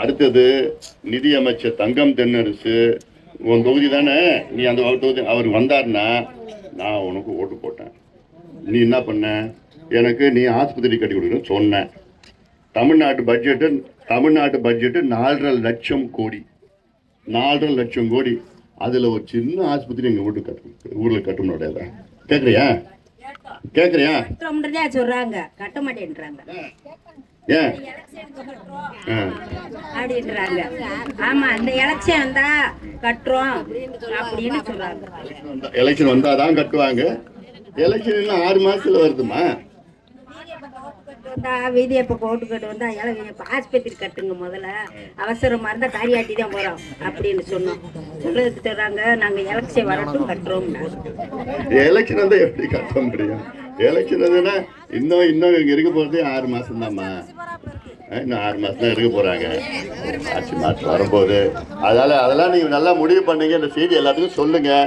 அடுத்தது நிதி அமைச்சர் தங்கம் தென்னரசு உன் தொகுதி தானே? நீ அந்த தொகுதி அவர் வந்தாருன்னா நான் உனக்கு ஓட்டு போட்டேன். நீ என்ன பண்ண? எனக்கு நீ ஆஸ்பத்திரி கட்டி கொடுக்கணும்னு சொன்னேன் தமிழ்நாட்டு பட்ஜெட்டு தமிழ்நாட்டு பட்ஜெட்டு நாலரை லட்சம் கோடி. நாலரை லட்சம் கோடி. அதில் ஒரு சின்ன ஆஸ்பத்திரி எங்கள் வீட்டுக்கு கட்டணும் ஊரில் கட்டணும் கேட்குறியா கேட்குறியா சொல்றாங்க. கட்ட மாட்டேன்றாங்க. ஏன்? ஆ. அப்படின்றாங்க. ஆமா அந்த எலெக்ஷன் வந்தா கட்டுறோம் அப்படின்னு சொல்றாங்க. எலெக்ஷன் வந்தால் தான் கட்டுவாங்க. எலெக்ஷன் இன்னும் ஆறு மாசத்துல வருதுமா? வந்தா வீதியப்ப கோட்டு கட்டு வந்தா எல்லாம் ஆஸ்பத்திரி கட்டுங்க முதல்ல. அவசரமா இருந்தா காரியாட்டி தான் போறோம் அப்படின்னு சொன்னோம். சொல்றது சொல்றாங்க நாங்க எலெக்ஷன் வரட்டும் கட்டுறோம் எலெக்ஷன் வந்தால் எப்படி கட்ட முடியும்? எலெக்ஷன் வந்ததுன்னா இன்னும் இன்னும் இங்கே இருக்க போகிறதே ஆறு மாதம் இன்னும் ஆறு மாதம் தான் இருக்க போகிறாங்க ஆட்சி மாற்றம் வரும்போது. அதனால் அதெல்லாம் நீங்கள் நல்லா முடிவு பண்ணீங்க. இந்த செய்தி எல்லாத்துக்கும் சொல்லுங்கள்